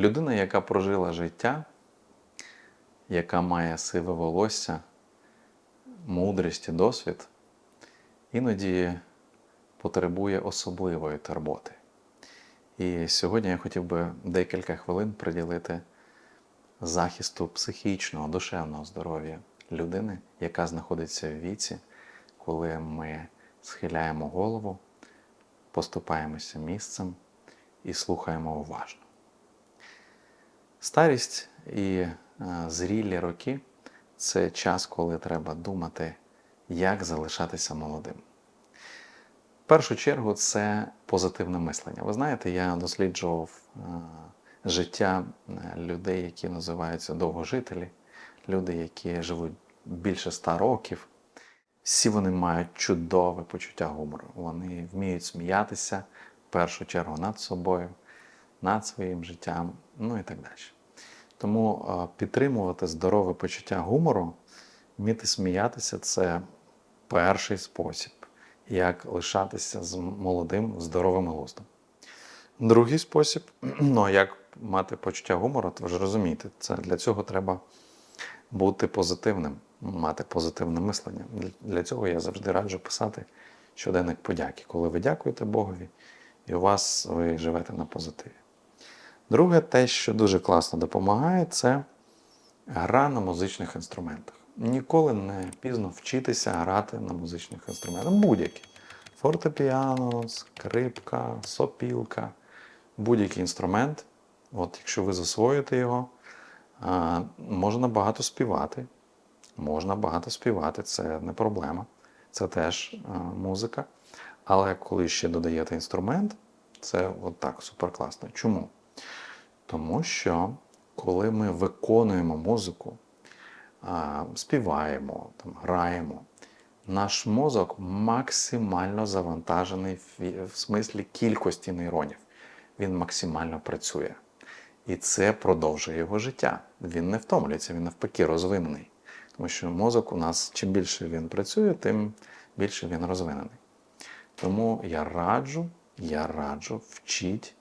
Людина, яка прожила життя, яка має сиве волосся, мудрість і досвід, іноді потребує особливої турботи. І сьогодні я хотів би декілька хвилин приділити захисту психічного, душевного здоров'я людини, яка знаходиться в віці, коли ми схиляємо голову, поступаємося місцем і слухаємо уважно. Старість і е, зрілі роки це час, коли треба думати, як залишатися молодим. В першу чергу це позитивне мислення. Ви знаєте, я досліджував е, життя е, людей, які називаються довгожителі, люди, які живуть більше ста років. Всі вони мають чудове почуття гумору. Вони вміють сміятися в першу чергу над собою, над своїм життям, ну і так далі. Тому підтримувати здорове почуття гумору, вміти сміятися це перший спосіб, як лишатися з молодим, здоровим глуздом. Другий спосіб, ну як мати почуття гумору, то ж розумієте, це для цього треба бути позитивним, мати позитивне мислення. Для цього я завжди раджу писати щоденник подяки, коли ви дякуєте Богові, і у вас ви живете на позитиві. Друге, те, що дуже класно допомагає, це гра на музичних інструментах. Ніколи не пізно вчитися грати на музичних інструментах. Будь-які. Фортепіано, скрипка, сопілка, будь-який інструмент. От якщо ви засвоїте його, можна багато співати. Можна багато співати, це не проблема. Це теж музика. Але коли ще додаєте інструмент, це от так супер класно. Чому? Тому що коли ми виконуємо музику, співаємо, там, граємо, наш мозок максимально завантажений в, смислі кількості нейронів. Він максимально працює. І це продовжує його життя. Він не втомлюється, він навпаки розвинений. Тому що мозок у нас, чим більше він працює, тим більше він розвинений. Тому я раджу, я раджу вчіть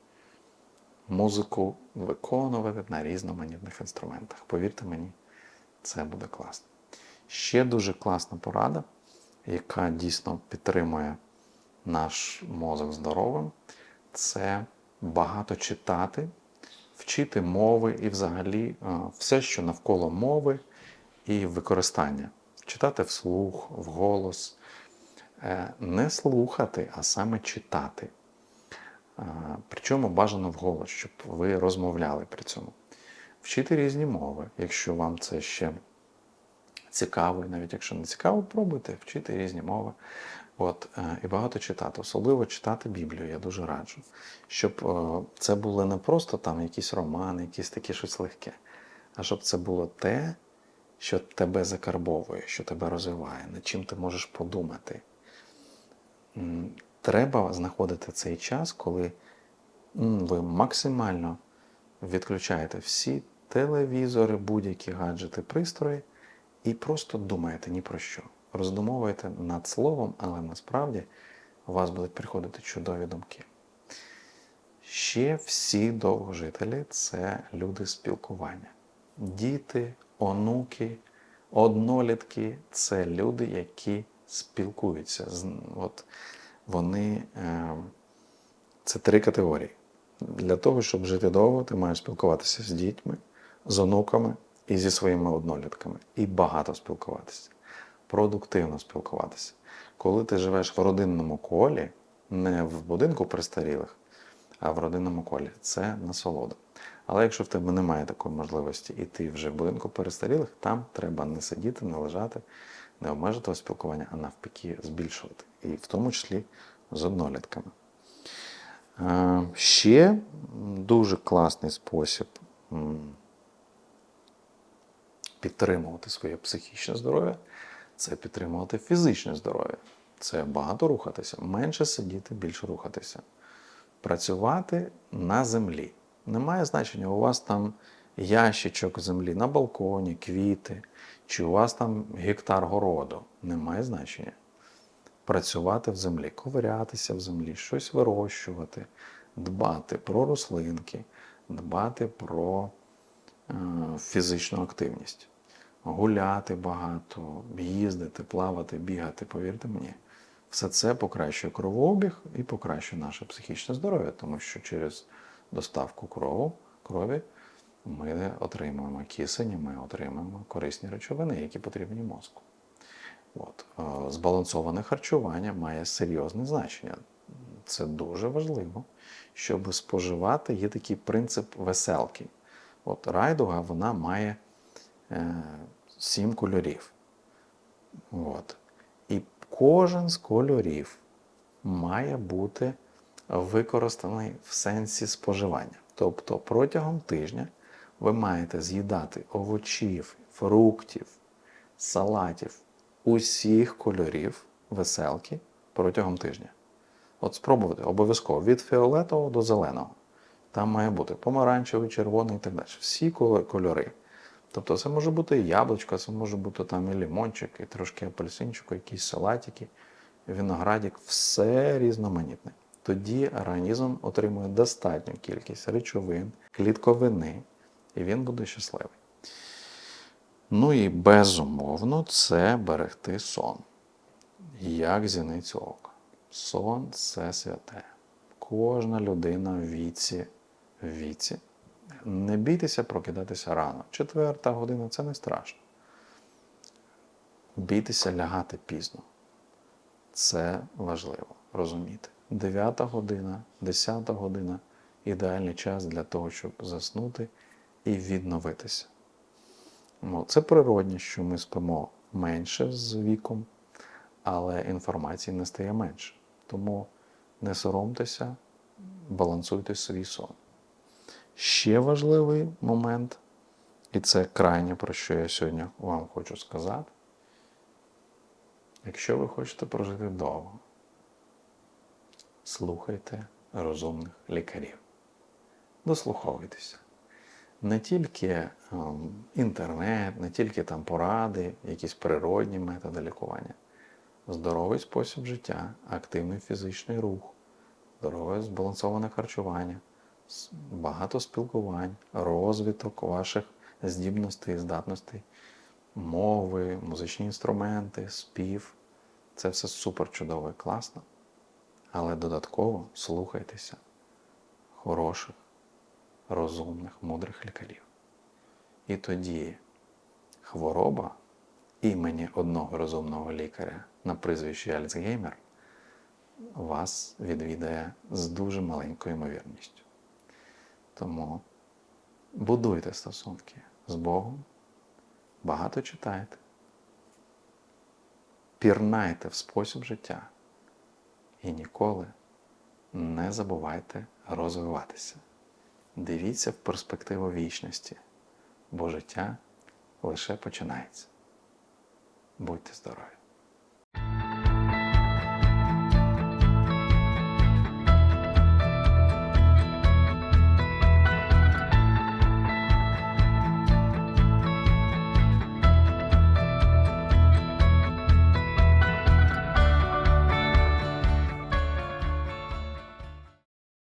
музику виконувати на різноманітних інструментах. Повірте мені, це буде класно. Ще дуже класна порада, яка дійсно підтримує наш мозок здоровим, це багато читати, вчити мови і взагалі е, все, що навколо мови і використання. Читати вслух, вголос, Е, не слухати, а саме читати. Причому бажано вголос, щоб ви розмовляли при цьому. Вчити різні мови, якщо вам це ще цікаво, і навіть якщо не цікаво, пробуйте вчити різні мови. От, е, і багато читати, особливо читати Біблію, я дуже раджу. Щоб е, це були не просто там якісь романи, якісь таке щось легке, а щоб це було те, що тебе закарбовує, що тебе розвиває, над чим ти можеш подумати. Треба знаходити цей час, коли ви максимально відключаєте всі телевізори, будь-які гаджети, пристрої, і просто думаєте ні про що. Роздумовуєте над словом, але насправді у вас будуть приходити чудові думки. Ще всі довгожителі це люди спілкування. Діти, онуки, однолітки це люди, які спілкуються. От вони е, це три категорії. Для того, щоб жити довго, ти маєш спілкуватися з дітьми, з онуками і зі своїми однолітками. І багато спілкуватися, продуктивно спілкуватися. Коли ти живеш в родинному колі, не в будинку престарілих, а в родинному колі, це насолода. Але якщо в тебе немає такої можливості, і ти вже в будинку перестарілих, там треба не сидіти, не лежати, не обмежувати спілкування, а навпаки збільшувати. І в тому числі з однолітками. Е, Ще дуже класний спосіб підтримувати своє психічне здоров'я це підтримувати фізичне здоров'я. Це багато рухатися, менше сидіти, більше рухатися. Працювати на землі. Немає значення, у вас там ящичок землі на балконі, квіти, чи у вас там гектар городу. Немає значення працювати в землі, ковирятися в землі, щось вирощувати, дбати про рослинки, дбати про е, фізичну активність, гуляти багато, їздити, плавати, бігати, повірте мені. Все це покращує кровообіг і покращує наше психічне здоров'я, тому що через доставку крову, крові ми отримуємо кисень, ми отримуємо корисні речовини, які потрібні мозку. От. е, Збалансоване харчування має серйозне значення. Це дуже важливо, щоб споживати. Є такий принцип веселки. От райдуга вона має е, сім кольорів. От. І кожен з кольорів має бути використаний в сенсі споживання. Тобто протягом тижня ви маєте з'їдати овочів, фруктів, салатів усіх кольорів веселки протягом тижня. От спробуйте обов'язково від фіолетового до зеленого. Там має бути помаранчевий, червоний і так далі. Всі кольори. Тобто це може бути і яблучко, це може бути там і лимончик, і трошки апельсинчику, якісь салатики, виноградик, все різноманітне. Тоді організм отримує достатню кількість речовин, клітковини, і він буде щасливий. Ну і безумовно, це берегти сон. Як зіницю ока. Сон це святе. Кожна людина в віці, в віці. Не бійтеся прокидатися рано. Четверта година це не страшно. Бійтеся лягати пізно. Це важливо розуміти. Дев'ята година, десята година ідеальний час для того, щоб заснути і відновитися. Ну, це природне, що ми спимо менше з віком, але інформації не стає менше. Тому не соромтеся, балансуйте свій сон. Ще важливий момент, і це крайнє, про що я сьогодні вам хочу сказати. Якщо ви хочете прожити довго, слухайте розумних лікарів. Дослуховуйтеся. Не тільки ем, інтернет, не тільки там поради, якісь природні методи лікування. Здоровий спосіб життя, активний фізичний рух, здорове збалансоване харчування, багато спілкувань, розвиток ваших здібностей здатностей, мови, музичні інструменти, спів. Це все супер чудово і класно. Але додатково слухайтеся хороших, розумних, мудрих лікарів. І тоді хвороба імені одного розумного лікаря на прізвищі Альцгеймер вас відвідає з дуже маленькою ймовірністю. Тому будуйте стосунки з Богом, багато читайте, пірнайте в спосіб життя і ніколи не забувайте розвиватися. Дивіться в перспективу вічності, бо життя лише починається. Будьте здорові!